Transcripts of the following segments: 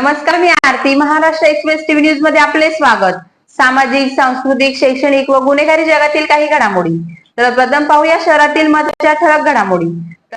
नमस्कार मी Aarti. Maharashtra express TV न्यूजमध्ये आपले स्वागत. सामाजिक सांस्कृतिक शैक्षणिक व गुन्हेगारी जगातील काही घडामोडी. तर प्रथम पाहूया शहरातील महत्त्वाच्या ठळक घडामोडी.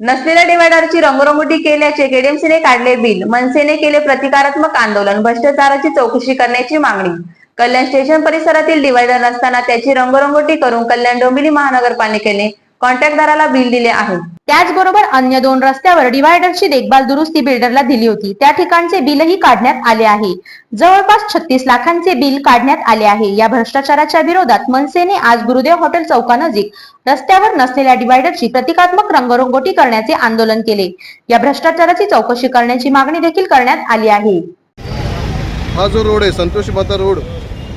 नसलेल्या डिव्हायडरची रंगरंगोटी केल्याचे केडीएमसीने काढले बिल. मनसेने केले प्रतिकारात्मक आंदोलन भ्रष्टाचाराची चौकशी करण्याची मागणी. कल्याण स्टेशन परिसरातील डिव्हायडर नसताना त्याची रंगरंगोटी करून कल्याण डोंबिवली महानगरपालिकेने कॉन्ट्रॅक्टदाराला बिल दिले आहे. त्याचबरोबर अन्य दोन रस्त्यावर डिव्हायडरची देखभाल दुरुस्ती बिल्डरला दिली होती. त्या ठिकाणचे बिलही काढण्यात आले आहे. जवळपास छत्तीस लाखांचे बिल काढण्यात आले आहे. या भ्रष्टाचाराच्या विरोधात मनसेने आज गुरुदेव हॉटेल चौकानजीक रस्त्यावर नसलेल्या डिव्हायडरची प्रतिकात्मक रंगरंगोटी करण्याचे आंदोलन केले. या भ्रष्टाचाराची चौकशी करण्याची मागणी देखील करण्यात आली आहे. हा जो रोड आहे संतोषी माता रोड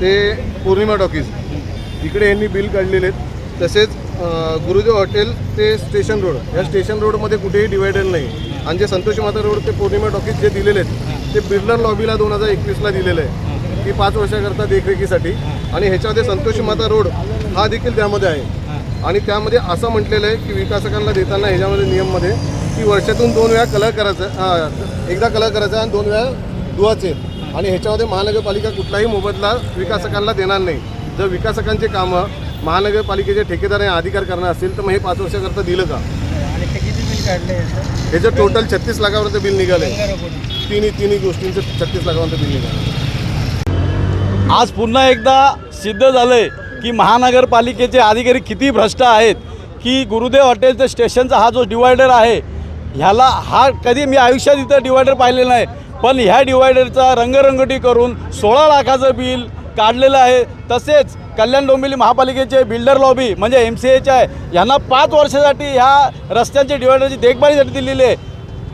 ते पौर्णिमा टॉकीज. इकडे यांनी बिल काढलेले आहेत. तसेच गुरुदेव हॉटेल ते स्टेशन रोड. या स्टेशन रोडमध्ये कुठेही डिवायडर नाही. आणि जे संतोषी माता रोड ते पौर्णिमा टॉकीज जे दिलेले आहेत ते बिर्लर लॉबीला दोन हजार एकवीसला दिलेलं आहे की पाच वर्षाकरता देखरेखीसाठी. आणि ह्याच्यामध्ये संतोषी माता रोड हा देखील त्यामध्ये आहे. आणि त्यामध्ये असं म्हटलेलं आहे की विकासकांना देताना ह्याच्यामध्ये नियममध्ये की वर्षातून दोन वेळा कलर करायचं हां, एकदा कलर करायचा आणि दोन वेळा धुवाचे आणि ह्याच्यामध्ये महानगरपालिका कुठलाही मोबदला विकासकांना देणार नाही. जर विकासकांचे कामं महानगरपालिकेचे ठेकेदार अधिकार करणार असतील तर मग हे पाच वर्षाकरता दिलं का आणि ते किती बिल काढले याचं? ह्याचं टोटल छत्तीस लाखापर्यंत बिल निघालं आहे. तिन्ही तिन्ही गोष्टींचं छत्तीस लाखापर्यंत बिल निघालं आज पुन्हा एकदा सिद्ध झालंय की महानगरपालिकेचे अधिकारी किती भ्रष्ट आहेत की गुरुदेव हॉटेलचं स्टेशनचा हा जो डिवायडर आहे ह्याला हा कधी मी आयुष्यात इथं डिवायडर पाहिलेलं नाही पण ह्या डिवायडरचा रंगरंगटी करून सोळा लाखाचं बिल काढलेलं आहे. तसेच कल्याण डोंबिवली महापालिकेचे बिल्डर लॉबी म्हणजे एम सी एच आहे यांना पाच वर्षासाठी ह्या रस्त्यांच्या डिवायडरची देखभालीसाठी दिलेली आहे.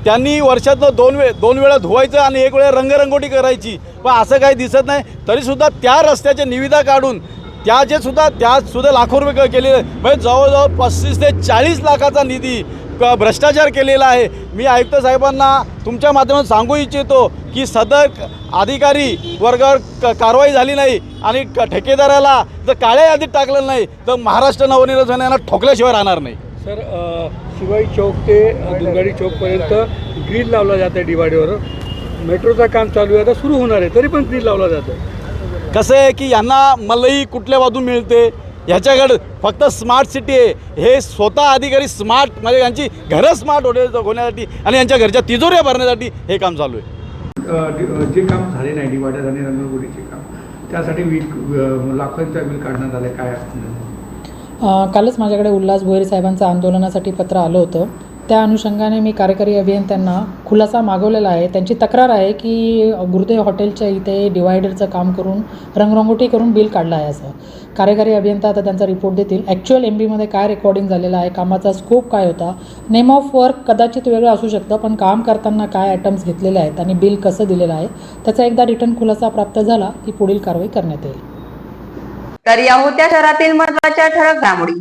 त्यांनी वर्षातनं दोन वेळ दोन वेळा धुवायचं आणि एक वेळा रंगरंगोटी करायची. पण असं काही दिसत नाही. तरीसुद्धा त्या रस्त्याच्या निविदा काढून त्याचे सुद्धा त्यासुद्धा लाखो रुपये केलेले म्हणजे जवळजवळ पस्तीस ते चाळीस लाखाचा निधी क- भ्रष्टाचार केलेला आहे? मी आयुक्त साहेबांना तुमच्या माध्यमातून सांगू इच्छितो की सदर अधिकारी वर्गावर क- कारवाई झाली नाही आणि ठेकेदाराला जर काळ्या यादीत टाकलेलं नाही तर महाराष्ट्र नवनिर्माण यांना ठोकल्याशिवाय राहणार नाही. सर शिवाई चौक ते दुर्गाडी चौकपर्यंत ग्रील लावला जातं आहे डिवायडवर मेट्रोचं काम चालू आहे आता सुरू होणार आहे तरी पण ग्रील लावला जातं कसं आहे की यांना मलई कुठल्या बाजून मिळते? ह्याच्याकडे फक्त स्मार्ट सिटी आहे. हे स्वतः अधिकारी स्मार्ट म्हणजे यांची घरं स्मार्ट होणे होण्यासाठी आणि यांच्या घरच्या तिजोऱ्या भरण्यासाठी हे काम चालू आहे. जे काम झाले नाही डिवायडर आणि रंगरगोटीचे काम त्यासाठी वीक लाखांचा बिल काढण्यात आलं. काय कालच माझ्याकडे उल्हास भोईर साहेबांचं आंदोलनासाठी पत्र आलं होतं. त्या अनुषंगाने मी कार्यकारी अभियंत्यांना खुलासा मागवलेला आहे. त्यांची तक्रार आहे की गुरुदेव हॉटेलच्या इथे डिवायडरचं काम करून रंगरंगोटी करून बिल काढलं आहे असं. कार्यकारी अभियंता आता त्यांचा रिपोर्ट देतील. ॲक्च्युअल एम बीमध्ये काय रेकॉर्डिंग झालेलं आहे? कामाचा स्कोप काय होता? नेम ऑफ वर्क कदाचित वेगळं असू शकतं पण काम करताना काय आयटम्स घेतलेले आहेत आणि बिल कसं दिलेलं आहे? त्याचा एकदा रिटर्न खुलासा प्राप्त झाला की पुढील कारवाई करण्यात येईल. तर या होत्या शहरातील महत्त्वाच्या ठळक घडामोडी.